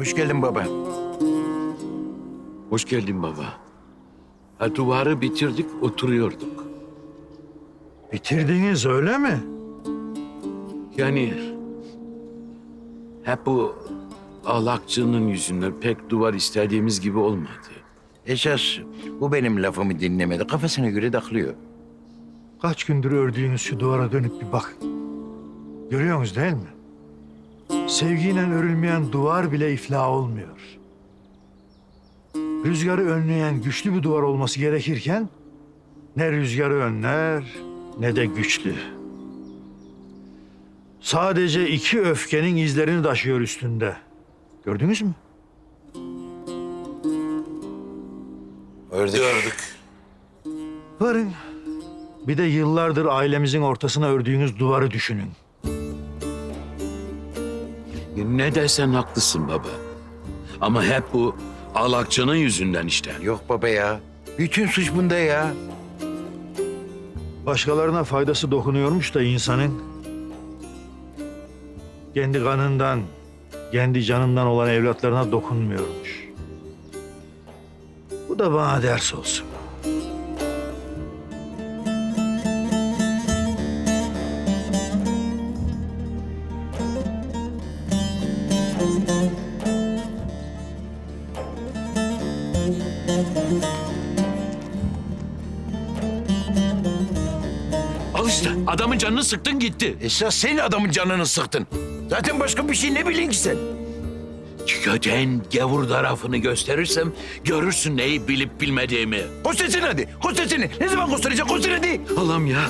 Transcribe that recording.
Hoş geldin baba. Hoş geldin baba. Ha, duvarı bitirdik, oturuyorduk. Bitirdiniz öyle mi? Yani hep bu alakçının yüzünden pek duvar istediğimiz gibi olmadı. Esas bu benim lafımı dinlemedi. Kafasına göre taklıyor. Kaç gündür ördüğünüz şu duvara dönüp bir bakın. Görüyorsunuz değil mi? Sevgiyle örülmeyen duvar bile iflah olmuyor. Rüzgarı önleyen güçlü bir duvar olması gerekirken ne rüzgarı önler ne de güçlü. Sadece iki öfkenin izlerini taşıyor üstünde. Gördünüz mü? Gördük. Varın. Bir de yıllardır ailemizin ortasına ördüğünüz duvarı düşünün. Ne desen haklısın baba. Ama hep bu alakçının yüzünden işte. Yok baba ya. Bütün suç bunda ya. Başkalarına faydası dokunuyormuş da insanın kendi kanından, kendi canından olan evlatlarına dokunmuyormuş. Bu da bana ders olsun. Al işte adamın canını sıktın gitti. Esas sen adamın canını sıktın. Zaten başka bir şey ne bileyim ki sen? Köten gavur tarafını gösterirsem görürsün neyi bilip bilmediğimi. Koş sesini hadi. Koş sesini. Ne zaman gösterecek? Koş sesini hadi. Allah'ım ya